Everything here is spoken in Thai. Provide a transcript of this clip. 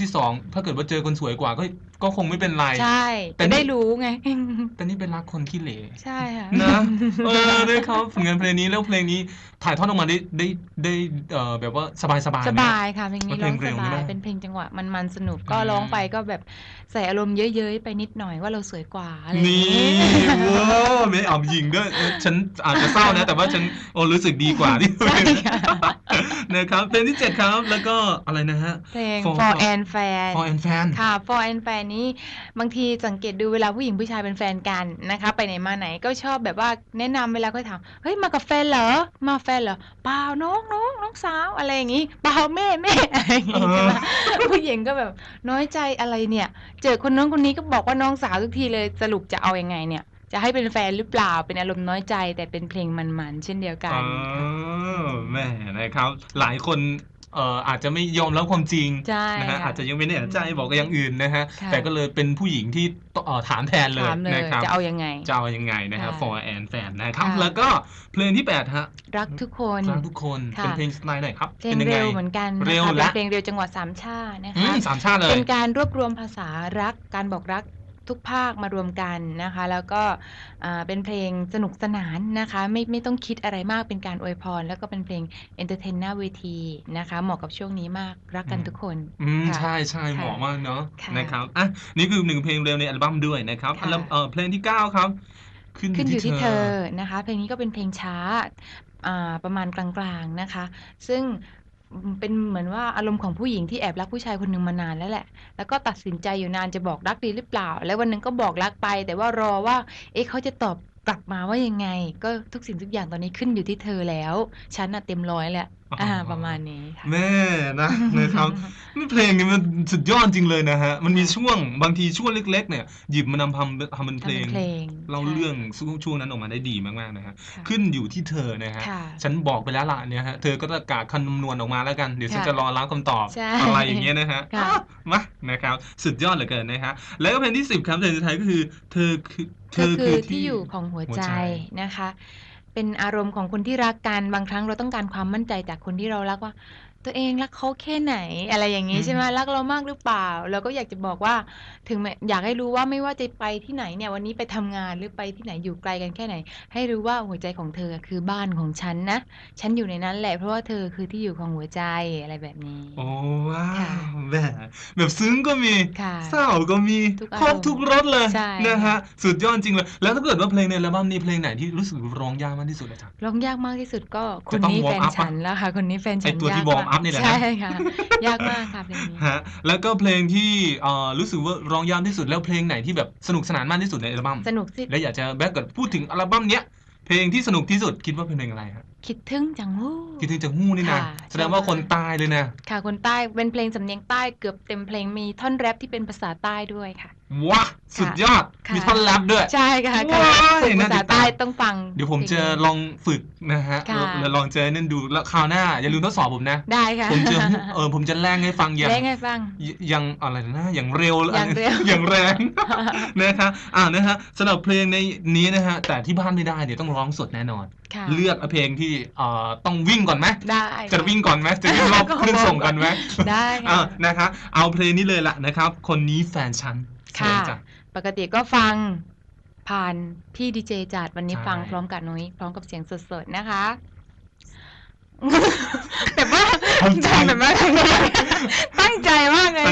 ที่สองถ้าเกิดว่าเจอคนสวยกว่าก็ก็คงไม่เป็นไร ใช่แต่จะนี่ได้รู้ไง แต่นี่เป็นรักคนขี้เหร่ใช่ค่ะนะเออด้วยครับผลงานเพลงนี้แล้วเพลงนี้ถ่ายทอดออกมาได้ได้ได้เอ่อแบบว่าสบายสบายสบายค่ะเพลงนี้มันเพร้ลองงเร็สวไม่บาได้ยเป็นเพลงจังหวะมันมันๆสนุกก็อืมร้องไปก็แบบใส่อารมณ์เย้ยๆไปนิดหน่อยว่าเราสวยกว่าอะไรอย่างนี่งี้ว้าวไม่เอายิงด้วยเออฉันอาจจะเศร้านะ แต่ว่าฉันโอ้รู้สึกดีกว่าที่ใช่ค่ะนะครับเพลงที่เจ็ดครับแล้วก็อะไรนะฮะเพลง For- for and fan For and Fan ค่ะ for and fan นี้บางทีสังเกตดูเวลาผู้หญิงผู้ชายเป็นแฟนกันนะคะ ไปไหนมาไหนก็ชอบแบบว่าแนะนำเวลาก็ถามเฮ้ยมากับแฟนเหรอมาแฟนเหรอเปล่าน้องน้องน้องสาวอะไรอย่างงี้เปล่าแม่แม่อะไรอย่างงี้ใช่ไหมผู้หญิงก็แบบน้อยใจอะไรเนี่ย เจอคนน้องคนนี้ก็บอกว่าน้องสาวทุกทีเลยสรุปจะเอายังไงเนี่ยจะให้เป็นแฟนหรือเปล่าเป็นอารมณ์น้อยใจแต่เป็นเพลงมันๆ เช่นเดียวกันอ๋อแม่นะครับ หลายคน เอ่ออาจจะไม่ยอมรับความจริงใช่นะฮะค่ะอาจจะยังไม่แน่ใจบอกกับอย่างอื่นนะฮะค่ะ แต่ก็เลยเป็นผู้หญิงที่ต้องเอ่อถามแทนเลยถามเลยนะครับ จะเอายังไง จะเอายังไงนะครับ ค่ะ for and fan นะครับ ค่ะ แล้วก็เพลงที่ 8 ฮะรักทุกคนครั้งทุกคนค่ะ เป็นเพลงสไตล์ไหนครับเพลป็งนยังไง เร็วเหมือนกันนะคะเร็วเป็นและเพลงเร็วจังหวะสามชาตินะอืคะ มสามชาติเลยเป็นการรวบรวมภาษารัก การบอกรัก ทุกภาคมารวมกันนะคะ แล้วก็อ่าเป็นเพลงสนุกสนานนะคะ ไม่ไม่ต้องคิดอะไรมากเป็นการอวยพร แล้วก็เป็นเพลงเอนเตอร์เทนหน้าเวทีนะคะ เหมาะกับช่วงนี้มากรักกันทุกคนอืมค่ะใช่ใช่ค่ะเหมาะมากเนาะค่ะนะครับอะนี่คือหนึ่งเพลงเร็วในอัลบั้มด้วยนะครับค่ะอัลบั้มเอ่อเพลงที่ 9 ครับขึ้นขึ้นอยู่ที่เธอนะคะ เพลงนี้ก็เป็นเพลงช้าอ่าประมาณกลางๆนะคะ ซึ่ง เป็นเหมือนว่าอารมณ์ของผู้หญิงที่แอบรักผู้ชายคนหนึ่งมานานแล้วแหละ แล้วก็ตัดสินใจอยู่นานจะบอกรักดีหรือเปล่า แล้ววันหนึงก็บอกรักไป แต่ว่ารอว่า เอ๊ะเขาจะตอบกลับมาว่ายังไง ก็ทุกสิ่งทุกอย่างตอนนี้ขึ้นอยู่ที่เธอแล้ว ฉันน่ะเต็มร้อยแหละ อ่า ประมาณนี้ค่ะแม่นะนะครับนี่เพลงนี้มันสุดยอดจริงเลยนะฮะ มันมีช่วงบางทีช่วงเล็ก ๆ เนี่ย หยิบมานำทำทำเป็นเพลงทำเป็นเพลงเล่าใช่เรื่องช่วงนั้นออกมาได้ดีมากๆนะฮะค่ะขึ้นอยู่ที่เธอนะฮะค่ะฉันบอกไปแล้วล่ะเนี่ยฮะ เธอก็จะกาคำนวณออกมาแล้วกัน เดี๋ยวฉันค่ะจะรอรับคำตอบใช่อะไรอย่างเงี้ยนะฮะค่ะอะมานะครับ สุดยอดเหลือเกินนะฮะ แล้วก็เพลงที่สิบครับเพลงสุดท้ายก็คือ เธอคือเธอคือที่อยู่ของหัวหัวใจใจนะคะ เป็นอารมณ์ของคนที่รักกัน บางครั้งเราต้องการความมั่นใจจากคนที่เรารักว่า ตัวเองรักเขาแค่ไหน อะไรอย่างนี้ใช่ไหมรักเรามากหรือเปล่า เราก็อยากจะบอกว่า ถึงแม้อยากให้รู้ว่าไม่ว่าจะไปที่ไหนเนี่ย วันนี้ไปทำงานหรือไปที่ไหนอยู่ไกลกันแค่ไหน ให้รู้ว่าหัวใจของเธอคือบ้านของฉันนะ ฉันอยู่ในนั้นแหละ เพราะว่าเธอคือที่อยู่ของหัวใจ อะไรแบบนี้โอ้ว้าค่ะ วแหมแบบซึ้งก็มี ค่ะ เศร้าก็มี ทุกอารมณ์ครบทุกรสเลยใช่นะฮะ สุดยอดจริงเลย แล้วถ้าเกิดว่าเพลงในอัลบั้มนี้เพลงไหนที่รู้สึกร้องยากมากที่สุดอาจารย์ร้องยากมากที่สุดก็คจะนต้องนี้ warm แฟน up ฉันแล้วค่ะ คนนี้แฟนฉันไอ้ตัวที่ยาก warm มาก up นี่แหละนะใช่ค่ะ ยากมากค่ะเพลงนี้ฮะแล้วก็เพลงที่เอ่อรู้สึกว่าร้องยากที่สุดแล้วเพลงไหนที่แบบสนุกสนานมากที่สุดในอัลบั้มสนุกสิและอยากจะแบกเกิดพูดถึงอัลบั้มเนี้ยเพลงที่สนุกที่สุดคิดว่าเป็นเพลงอะไรฮะคิดถึงจังหู้คิดถึงจากหู้นี่นะค่ะแสดงว่าคนตายเลยนะค่ะคนใต้เป็นเพลงสำเนียงใต้เกือบเต็มเพลงมีท่อนแรปที่เป็นภาษาใต้ด้วยค่ะ ว้าสุดยอดค่ะ มีท่อนแรปด้วย ใช่ค่ะว้ายฝึกภาษาน่าติดตาม ใต้ต้องฟังเดี๋ยวผมพลจะงนี้ ลองฝึกนะฮะค่ะ แล้วลองเจอนั่นดูแล้วคราวหน้า อย่าลืมทดสอบผมนะ ได้ค่ะผมจะเออผมจะแรงให้ฟังอย่างเล่นให้ฟัง ยยังอะไรนะอย่างเร็วอย่างเร็ว อย่างแรง นะครับอ่านะฮะสำหรับเพลงในนี้นะฮะแต่ที่บ้านไม่ได้เดี๋ยวต้องร้องสดแน่นอนค่ะเลือกเอาเพลงที่เอ่อต้องวิ่งก่อนไหมได้จะค่ะวิ่งก่อนไหมจะวิ่งรอบเครื่องส่งกันไหมได้อ่าค่ะนะครับเอาเพลงนี้เลยล่ะนะครับ คนนี้แฟนฉันค่ะเชิญจ้ปกติก็ฟังผ่านพี่ดีเจจัดวันนี้ใช่ฟังพร้อมกับนุ้ยพร้อมกับเสียงสดๆนะคะแบบว่าตั้งใจแบบว่าตั้งใจมากเลย